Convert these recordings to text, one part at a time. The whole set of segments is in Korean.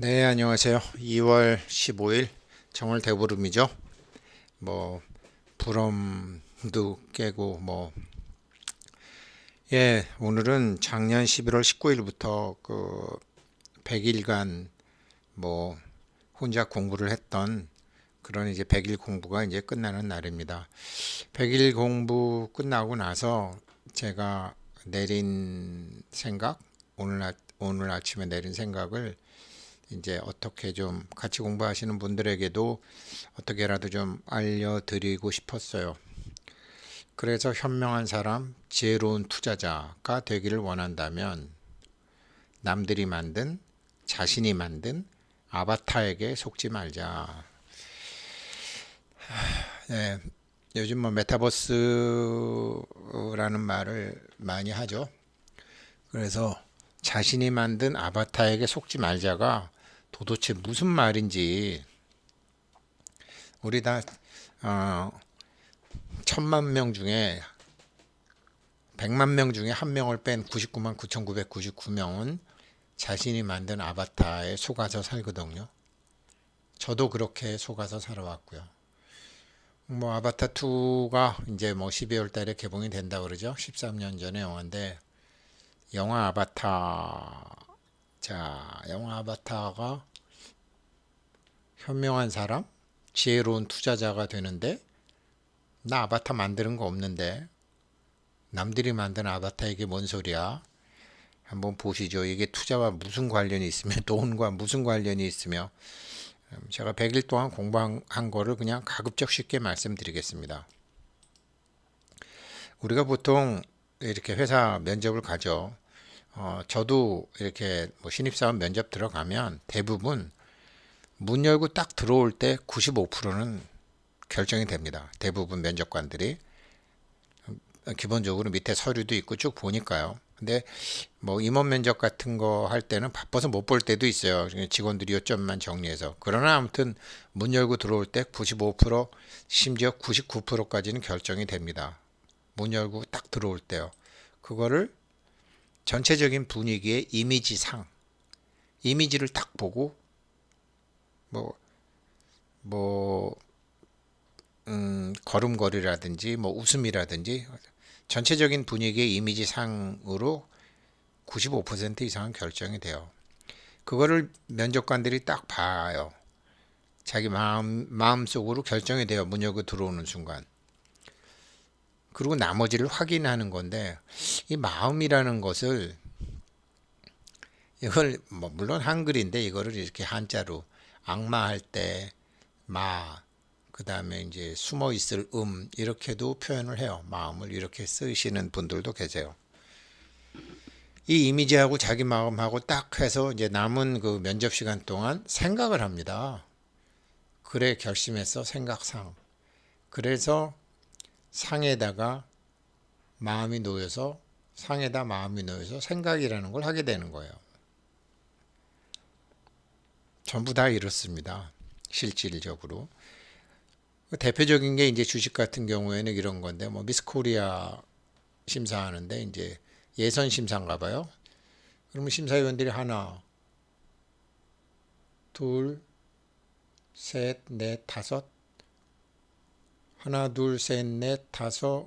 네, 안녕하세요. 2월 15일 정월 대보름이죠. 뭐 불엄도 깨고 뭐 예, 오늘은 작년 11월 19일부터 그 100일간 뭐 혼자 공부를 했던 그런 이제 100일 공부가 이제 끝나는 날입니다. 100일 공부 끝나고 나서 제가 내린 생각, 오늘 아, 오늘 아침에 내린 생각을 이제 어떻게 좀 같이 공부하시는 분들에게도 어떻게라도 좀 알려드리고 싶었어요. 그래서 현명한 사람, 지혜로운 투자자가 되기를 원한다면 남들이 만든, 자신이 만든 아바타에게 속지 말자. 네, 요즘 뭐 메타버스라는 말을 많이 하죠. 그래서 자신이 만든 아바타에게 속지 말자가 도대체 무슨 말인지 우리 다 어, 천만 명 중에 백만 명 중에 한 명을 뺀 99만 9,999명은 자신이 만든 아바타에 속아서 살거든요. 저도 그렇게 속아서 살아왔고요. 뭐 아바타 2가 이제 뭐 12월 달에 개봉이 된다 그러죠. 13년 전에 영화인데 영화 아바타 자, 영화 아바타가 현명한 사람, 지혜로운 투자자가 되는데 나 아바타 만드는 거 없는데 남들이 만든 아바타에게 뭔 소리야? 한번 보시죠. 이게 투자와 무슨 관련이 있으며 돈과 무슨 관련이 있으며 음, 제가 100일 동안 공부한 거를 그냥 가급적 쉽게 말씀드리겠습니다. 우리가 보통 이렇게 회사 면접을 가죠. 어, 저도 이렇게 뭐 신입사원 면접 들어가면 대부분 문 열고 딱 들어올 때 95%는 결정이 됩니다. 대부분 면접관들이 기본적으로 밑에 서류도 있고 쭉 보니까요. 근데 뭐 임원 면접 같은 거 할 때는 바빠서 못 볼 때도 있어요. 직원들이 요점만 정리해서. 그러나 아무튼 문 열고 들어올 때 95% 심지어 99%까지는 결정이 됩니다. 문 열고 딱 들어올 때요. 그거를 전체적인 분위기의 이미지상 이미지를 딱 보고 뭐 뭐, 음, 걸음걸이라든지 뭐 웃음이라든지 전체적인 분위기의 이미지 상으로 95% 이상은 결정이 돼요. 그거를 면접관들이 딱 봐요. 자기 마음 마음속으로 결정이 돼요. 문 열고 들어오는 순간. 그리고 나머지를 확인하는 건데 이 마음이라는 것을 이걸 뭐 물론 한글인데 이거를 이렇게 한자로 악마 할 때 마, 그 다음에 이제 숨어 있을 음 이렇게도 표현을 해요. 마음을 이렇게 쓰시는 분들도 계세요. 이 이미지하고 자기 마음하고 딱 해서 이제 남은 그 면접 시간 동안 생각을 합니다. 그래 결심해서 생각상. 그래서 상에다가 마음이 놓여서 상에다 마음이 놓여서 생각이라는 걸 하게 되는 거예요. 전부 다 이렇습니다. 실질적으로. 대표적인 게 이제 주식 같은 경우에는 이런 건데 뭐 미스 코리아 심사하는데 이제 예선 심사인가 봐요. 그러면 심사위원들이 하나, 둘, 셋, 넷, 다섯 하나, 둘, 셋, 넷, 다섯,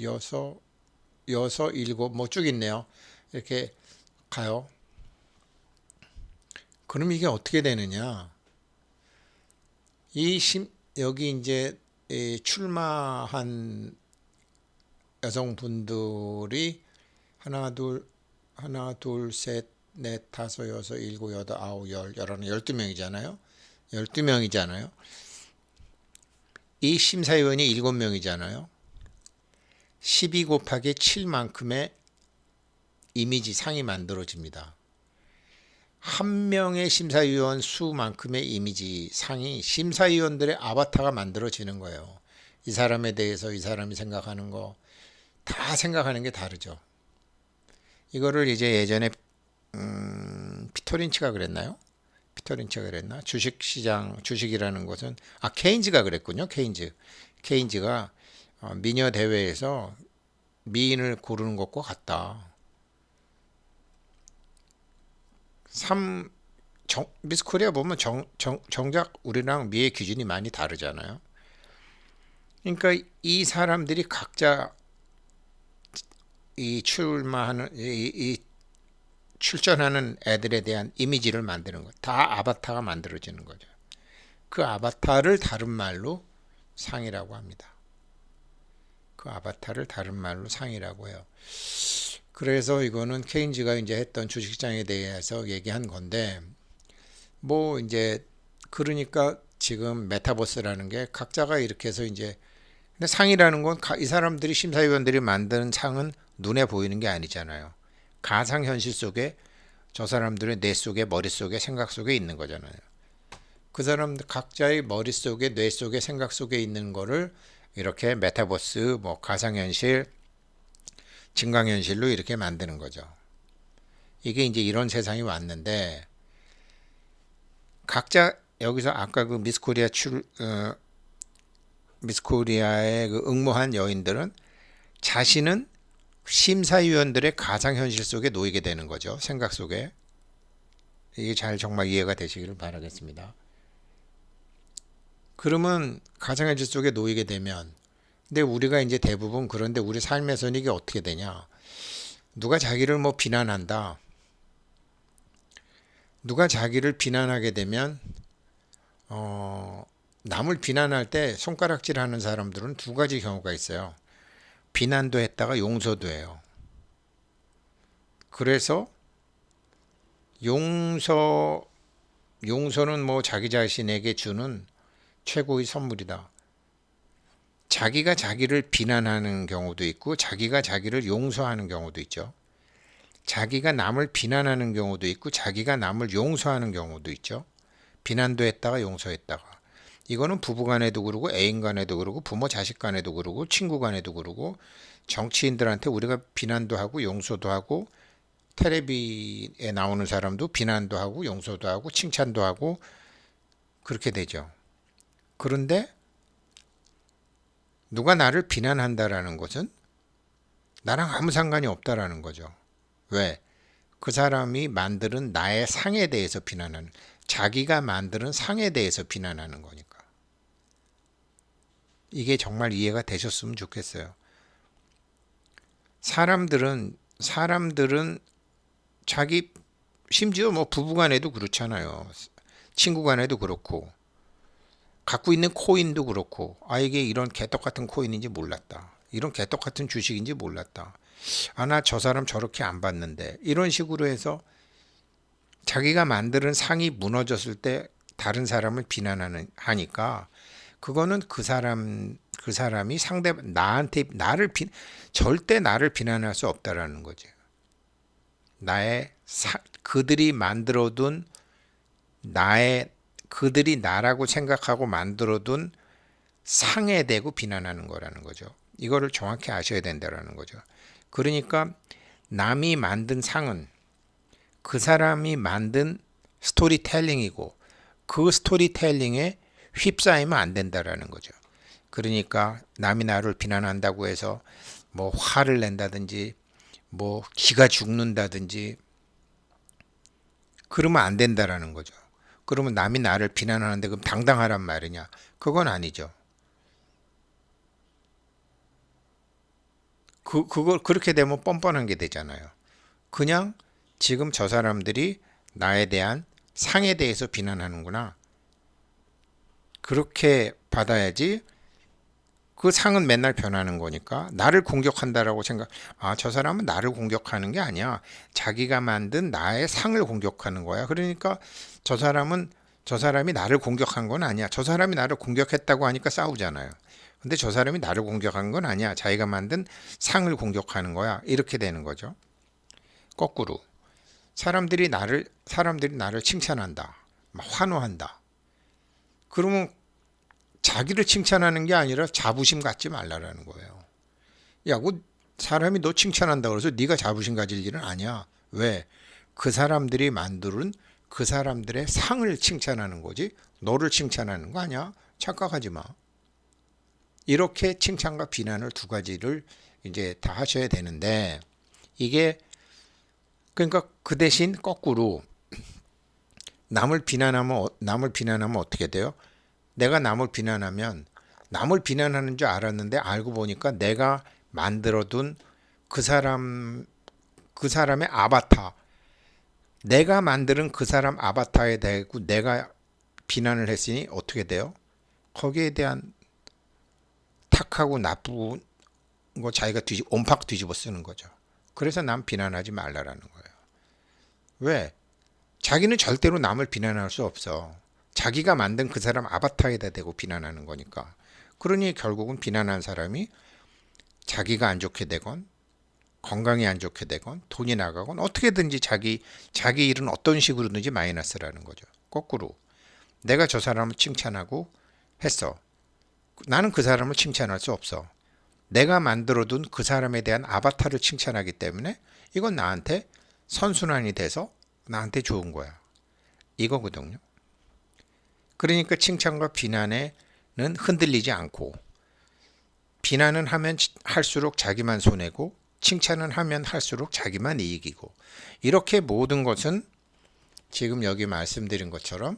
여섯, 여섯, 일곱, 뭐 쭉 있네요. 이렇게 가요. 그럼 이게 어떻게 되느냐? 이 심, 여기 이제 출마한 여성분들이 하나, 둘, 하나, 둘, 셋, 넷, 다섯, 여섯, 일곱, 여덟, 아홉, 열, 열하나, 열두 명이잖아요. 열두 명이잖아요. 이 심사위원이 7명이잖아요. 12 곱하기 7만큼의 이미지 상이 만들어집니다. 한 명의 심사위원 수만큼의 이미지 상이 심사위원들의 아바타가 만들어지는 거예요. 이 사람에 대해서 이 사람이 생각하는 거 다 생각하는 게 다르죠. 이거를 이제 예전에 음, 피터린치가 그랬나요? 피터린치가 그랬나? 주식시장 주식이라는 것은 아 케인즈가 그랬군요. 케인즈 케인즈가 어, 미녀 대회에서 미인을 고르는 것과 같다. 삼 정, 미스 코리아 보면 정, 정, 정작 우리랑 미의 기준이 많이 다르잖아요. 그러니까 이 사람들이 각자 이 출마하는 이, 이 출전하는 애들에 대한 이미지를 만드는 거. 다 아바타가 만들어지는 거죠. 그 아바타를 다른 말로 상이라고 합니다. 그 아바타를 다른 말로 상이라고 해요. 그래서 이거는 케인즈가 이제 했던 주식시장에 대해서 얘기한 건데 뭐 이제 그러니까 지금 메타버스라는 게 각자가 이렇게 해서 이제 근데 상이라는 건 이 사람들이 심사위원들이 만드는 상은 눈에 보이는 게 아니잖아요. 가상 현실 속에 저 사람들의 뇌 속에 머릿 속에 생각 속에 있는 거잖아요. 그 사람들 각자의 머릿 속에 뇌 속에 생각 속에 있는 거를 이렇게 메타버스 뭐 가상 현실 증강현실로 이렇게 만드는 거죠. 이게 이제 이런 세상이 왔는데 각자 여기서 아까 그 미스코리아 출 어, 미스코리아에 그 응모한 여인들은 자신은 심사위원들의 가상 현실 속에 놓이게 되는 거죠. 생각 속에. 이게 잘 정말 이해가 되시기를 바라겠습니다. 그러면 가상 현실 속에 놓이게 되면 근데 우리가 이제 대부분 그런데 우리 삶에서는 이게 어떻게 되냐? 누가 자기를 뭐 비난한다. 누가 자기를 비난하게 되면 어 남을 비난할 때 손가락질하는 사람들은 두 가지 경우가 있어요. 비난도 했다가 용서도 해요. 그래서 용서 용서는 뭐 자기 자신에게 주는 최고의 선물이다. 자기가 자기를 비난하는 경우도 있고 자기가 자기를 용서하는 경우도 있죠. 자기가 남을 비난하는 경우도 있고 자기가 남을 용서하는 경우도 있죠. 비난도 했다가 용서했다가. 이거는 부부 간에도 그러고 애인 간에도 그러고 부모 자식 간에도 그러고 친구 간에도 그러고 정치인들한테 우리가 비난도 하고 용서도 하고 텔레비에 나오는 사람도 비난도 하고 용서도 하고 칭찬도 하고 그렇게 되죠. 그런데 누가 나를 비난한다라는 것은 나랑 아무 상관이 없다라는 거죠. 왜? 그 사람이 만드는 나의 상에 대해서 비난하는 자기가 만드는 상에 대해서 비난하는 거니까. 이게 정말 이해가 되셨으면 좋겠어요. 사람들은 사람들은 자기 심지어 뭐 부부간에도 그렇잖아요. 친구간에도 그렇고 갖고 있는 코인도 그렇고 아 이게 이런 개떡 같은 코인인지 몰랐다. 이런 개떡 같은 주식인지 몰랐다. 아 나 저 사람 저렇게 안 봤는데 이런 식으로 해서 자기가 만드는 상이 무너졌을 때 다른 사람을 비난하는 하니까 그거는 그 사람 그 사람이 상대 나한테 나를 비 절대 나를 비난할 수 없다라는 거죠. 나의 사, 그들이 만들어둔 나의 그들이 나라고 생각하고 만들어둔 상에 대고 비난하는 거라는 거죠. 이거를 정확히 아셔야 된다라는 거죠. 그러니까 남이 만든 상은 그 사람이 만든 스토리텔링이고 그 스토리텔링에 휩싸이면 안 된다라는 거죠. 그러니까 남이 나를 비난한다고 해서 뭐 화를 낸다든지 뭐 기가 죽는다든지 그러면 안 된다라는 거죠. 그러면 남이 나를 비난하는데 그럼 당당하란 말이냐? 그건 아니죠. 그 그걸 그렇게 되면 뻔뻔한 게 되잖아요. 그냥 지금 저 사람들이 나에 대한 상에 대해서 비난하는구나. 그렇게 받아야지 그 상은 맨날 변하는 거니까 나를 공격한다라고 생각 아 저 사람은 나를 공격하는 게 아니야. 자기가 만든 나의 상을 공격하는 거야. 그러니까 저 사람은 저 사람이 나를 공격한 건 아니야. 저 사람이 나를 공격했다고 하니까 싸우잖아요. 근데 저 사람이 나를 공격한 건 아니야. 자기가 만든 상을 공격하는 거야. 이렇게 되는 거죠. 거꾸로. 사람들이 나를 사람들이 나를 칭찬한다. 환호한다. 그러면 자기를 칭찬하는 게 아니라 자부심 갖지 말라라는 거예요. 야, 그 사람이 너 칭찬한다 그래서 네가 자부심 가질 일은 아니야. 왜? 그 사람들이 만드는 그 사람들의 상을 칭찬하는 거지. 너를 칭찬하는 거 아니야. 착각하지 마. 이렇게 칭찬과 비난을 두 가지를 이제 다 하셔야 되는데 이게 그러니까 그 대신 거꾸로 남을 비난하면 어- 남을 비난하면 어떻게 돼요? 내가 남을 비난하면 남을 비난하는 줄 알았는데 알고 보니까 내가 만들어둔 그 사람 그 사람의 아바타 내가 만드는 그 사람 아바타에 대고 내가 비난을 했으니 어떻게 돼요? 거기에 대한 탁하고 나쁜 거 자기가 뒤집 온팍 뒤집어 쓰는 거죠. 그래서 남 비난하지 말라라는 거예요. 왜? 자기는 절대로 남을 비난할 수 없어. 자기가 만든 그 사람 아바타에다 대고 비난하는 거니까. 그러니 결국은 비난한 사람이 자기가 안 좋게 되건 건강이 안 좋게 되건 돈이 나가건 어떻게든지 자기 자기 일은 어떤 식으로든지 마이너스라는 거죠. 거꾸로 내가 저 사람을 칭찬하고 했어. 나는 그 사람을 칭찬할 수 없어. 내가 만들어둔 그 사람에 대한 아바타를 칭찬하기 때문에 이건 나한테 선순환이 돼서 나한테 좋은 거야. 이거거든요. 그러니까 칭찬과 비난에는 흔들리지 않고 비난은 하면 할수록 자기만 손해고 칭찬은 하면 할수록 자기만 이익이고 이렇게 모든 것은 지금 여기 말씀드린 것처럼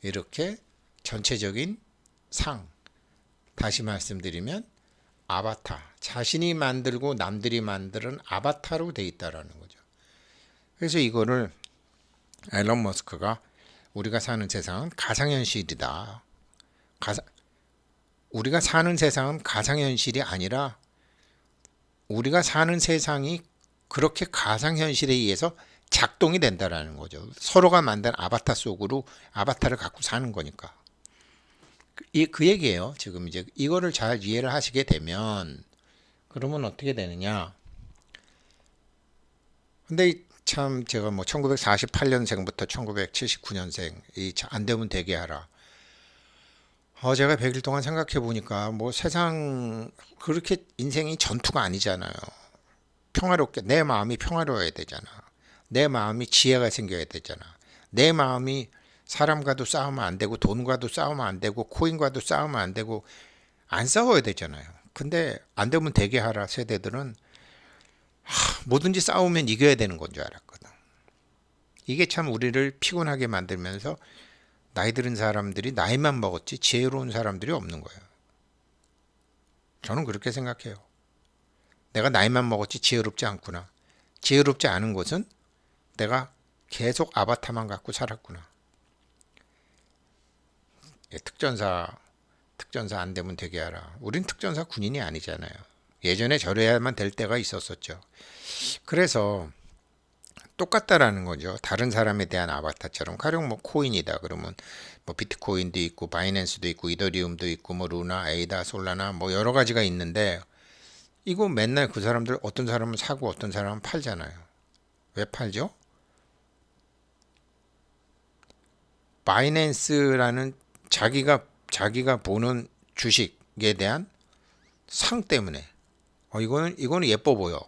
이렇게 전체적인 상 다시 말씀드리면 아바타 자신이 만들고 남들이 만드는 아바타로 돼 있다라는 거죠. 그래서 이거를 앨런 머스크가 우리가 사는 세상은 가상현실이다. 가상, 우리가 사는 세상은 가상현실이 아니라 우리가 사는 세상이 그렇게 가상현실에 의해서 작동이 된다라는 거죠. 서로가 만든 아바타 속으로 아바타를 갖고 사는 거니까. 이, 그 얘기예요. 지금 이제 이거를 잘 이해를 하시게 되면 그러면 어떻게 되느냐? 근데 참 제가 뭐 1948년생부터 1979년생 이 안 되면 되게 하라. 어 제가 100일 동안 생각해 보니까 뭐 세상 그렇게 인생이 전투가 아니잖아요. 평화롭게 내 마음이 평화로워야 되잖아. 내 마음이 지혜가 생겨야 되잖아. 내 마음이 사람과도 싸우면 안 되고 돈과도 싸우면 안 되고 코인과도 싸우면 안 되고 안 싸워야 되잖아요. 근데 안 되면 되게 하라 세대들은 하, 뭐든지 싸우면 이겨야 되는 건 줄 알았거든. 이게 참 우리를 피곤하게 만들면서 나이 들은 사람들이 나이만 먹었지 지혜로운 사람들이 없는 거예요. 저는 그렇게 생각해요. 내가 나이만 먹었지 지혜롭지 않구나. 지혜롭지 않은 것은 내가 계속 아바타만 갖고 살았구나. 예, 특전사 특전사 안 되면 되게 하라. 우린 특전사 군인이 아니잖아요. 예전에 저래야만 될 때가 있었었죠. 그래서 똑같다라는 거죠. 다른 사람에 대한 아바타처럼 가령 뭐 코인이다 그러면 뭐 비트코인도 있고 바이낸스도 있고 이더리움도 있고 뭐 루나, 에이다, 솔라나 뭐 여러 가지가 있는데 이거 맨날 그 사람들 어떤 사람은 사고 어떤 사람은 팔잖아요. 왜 팔죠? 바이낸스라는 자기가 자기가 보는 주식에 대한 상 때문에 어 이거는 이거는 예뻐 보여.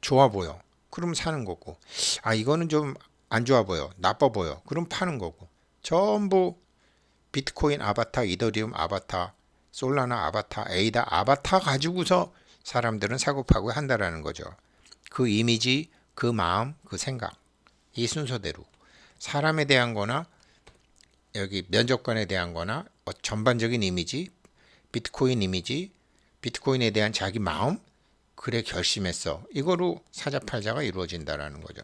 좋아 보여. 그럼 사는 거고. 아 이거는 좀 안 좋아 보여. 나빠 보여. 그럼 파는 거고. 전부 비트코인 아바타, 이더리움 아바타, 솔라나 아바타, 에이다 아바타 가지고서 사람들은 사고 파고 한다라는 거죠. 그 이미지, 그 마음, 그 생각. 이 순서대로 사람에 대한 거나 여기 면접관에 대한 거나 어, 전반적인 이미지, 비트코인 이미지, 비트코인에 대한 자기 마음, 그래 결심했어. 이거로 사자팔자가 이루어진다라는 거죠.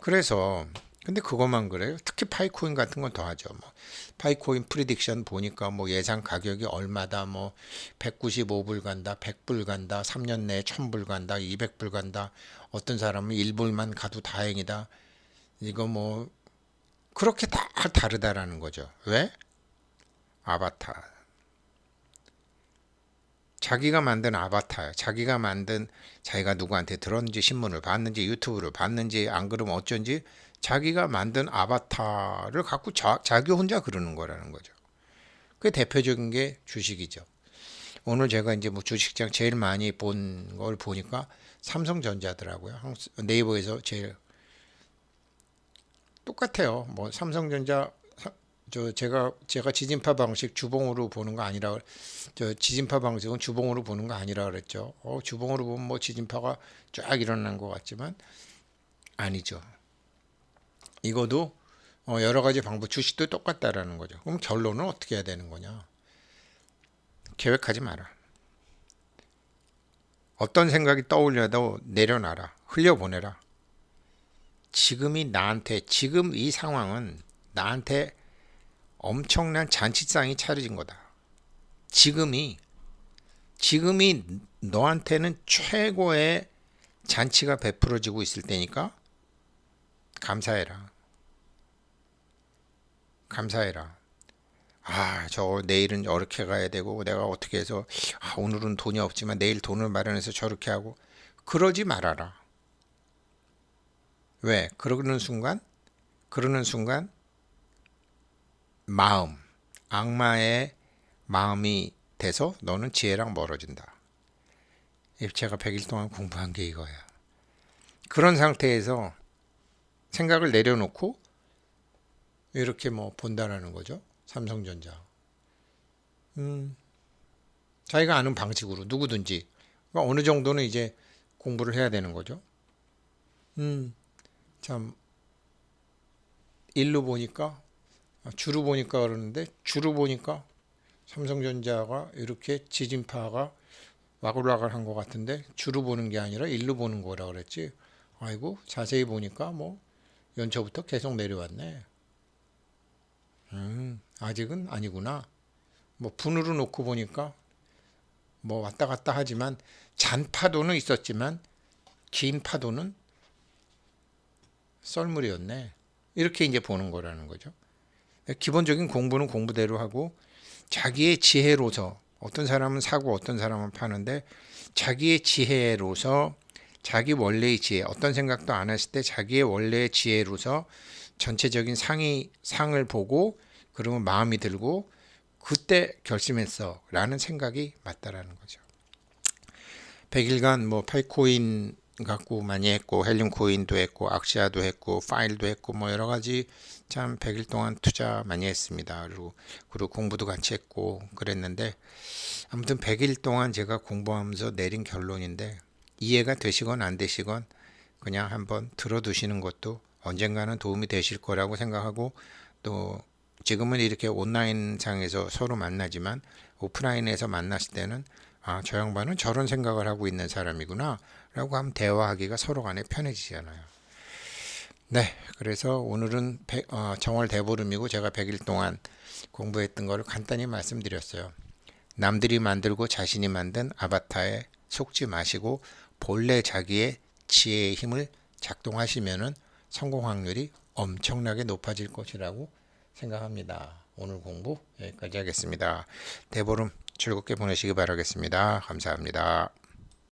그래서 근데 그것만 그래요? 특히 파이코인 같은 건 더 하죠. 뭐 파이코인 프리딕션 보니까 뭐 예상 가격이 얼마다 뭐 195불 간다, 100불 간다, 3년 내에 1000불 간다, 200불 간다. 어떤 사람은 1불만 가도 다행이다. 이거 뭐 그렇게 다 다르다라는 거죠. 왜? 아바타. 자기가 만든 아바타야. 자기가 만든 자기가 누구한테 들었는지 신문을 봤는지 유튜브를 봤는지 안 그러면 어쩐지 자기가 만든 아바타를 갖고 자, 자기 혼자 그러는 거라는 거죠. 그 대표적인 게 주식이죠. 오늘 제가 이제 뭐 주식장 제일 많이 본 걸 보니까 삼성전자더라고요. 네이버에서 제일 똑같아요. 뭐 삼성전자 저 제가 제가 지진파 방식 주봉으로 보는 거 아니라 저 지진파 방식은 주봉으로 보는 거 아니라 그랬죠. 어, 주봉으로 보면 뭐 지진파가 쫙 일어난 것 같지만 아니죠. 이거도 어, 여러 가지 방법 주식도 똑같다라는 거죠. 그럼 결론은 어떻게 해야 되는 거냐? 계획하지 마라. 어떤 생각이 떠올려도 내려놔라. 흘려보내라. 지금이 나한테 지금 이 상황은 나한테 엄청난 잔치상이 차려진 거다. 지금이 지금이 너한테는 최고의 잔치가 베풀어지고 있을 때니까 감사해라. 감사해라. 아, 저 내일은 어렵게 가야 되고 내가 어떻게 해서 아, 오늘은 돈이 없지만 내일 돈을 마련해서 저렇게 하고 그러지 말아라. 왜? 그러는 순간 그러는 순간 마음 악마의 마음이 돼서 너는 지혜랑 멀어진다. 제가 100일 동안 공부한 게 이거야. 그런 상태에서 생각을 내려놓고 이렇게 뭐 본다라는 거죠. 삼성전자. 음, 자기가 아는 방식으로 누구든지 그러니까 어느 정도는 이제 공부를 해야 되는 거죠. 음, 참 일로 보니까 아, 주로 보니까 그러는데 주로 보니까 삼성전자가 이렇게 지진파가 와글와글 한 것 같은데 주로 보는 게 아니라 일로 보는 거라 그랬지. 아이고 자세히 보니까 뭐 연초부터 계속 내려왔네. 음, 아직은 아니구나. 뭐 분으로 놓고 보니까 뭐 왔다 갔다 하지만 잔 파도는 있었지만 긴 파도는 썰물이었네. 이렇게 이제 보는 거라는 거죠. 기본적인 공부는 공부대로 하고 자기의 지혜로서 어떤 사람은 사고 어떤 사람은 파는데 자기의 지혜로서 자기 원래의 지혜 어떤 생각도 안 했을 때 자기의 원래의 지혜로서 전체적인 상이 상을 보고 그러면 마음이 들고 그때 결심했어 라는 생각이 맞다라는 거죠. 100일간 뭐 팔코인 갖고 많이 했고 헬륨 코인도 했고 악시아도 했고 파일도 했고 뭐 여러 가지 참 100일 동안 투자 많이 했습니다. 그리고 그리고 공부도 같이 했고 그랬는데 아무튼 100일 동안 제가 공부하면서 내린 결론인데 이해가 되시건 안 되시건 그냥 한번 들어두시는 것도 언젠가는 도움이 되실 거라고 생각하고 또 지금은 이렇게 온라인 상에서 서로 만나지만 오프라인에서 만났을 때는 아, 저 양반은 저런 생각을 하고 있는 사람이구나 라고 하면 대화하기가 서로 간에 편해지잖아요. 네, 그래서 오늘은 백- 어, 정월 대보름이고 제가 100일 동안 공부했던 거를 간단히 말씀드렸어요. 남들이 만들고 자신이 만든 아바타에 속지 마시고 본래 자기의 지혜의 힘을 작동하시면은 성공 확률이 엄청나게 높아질 것이라고 생각합니다. 오늘 공부 여기까지 하겠습니다. 대보름 즐겁게 보내시기 바라겠습니다. 감사합니다.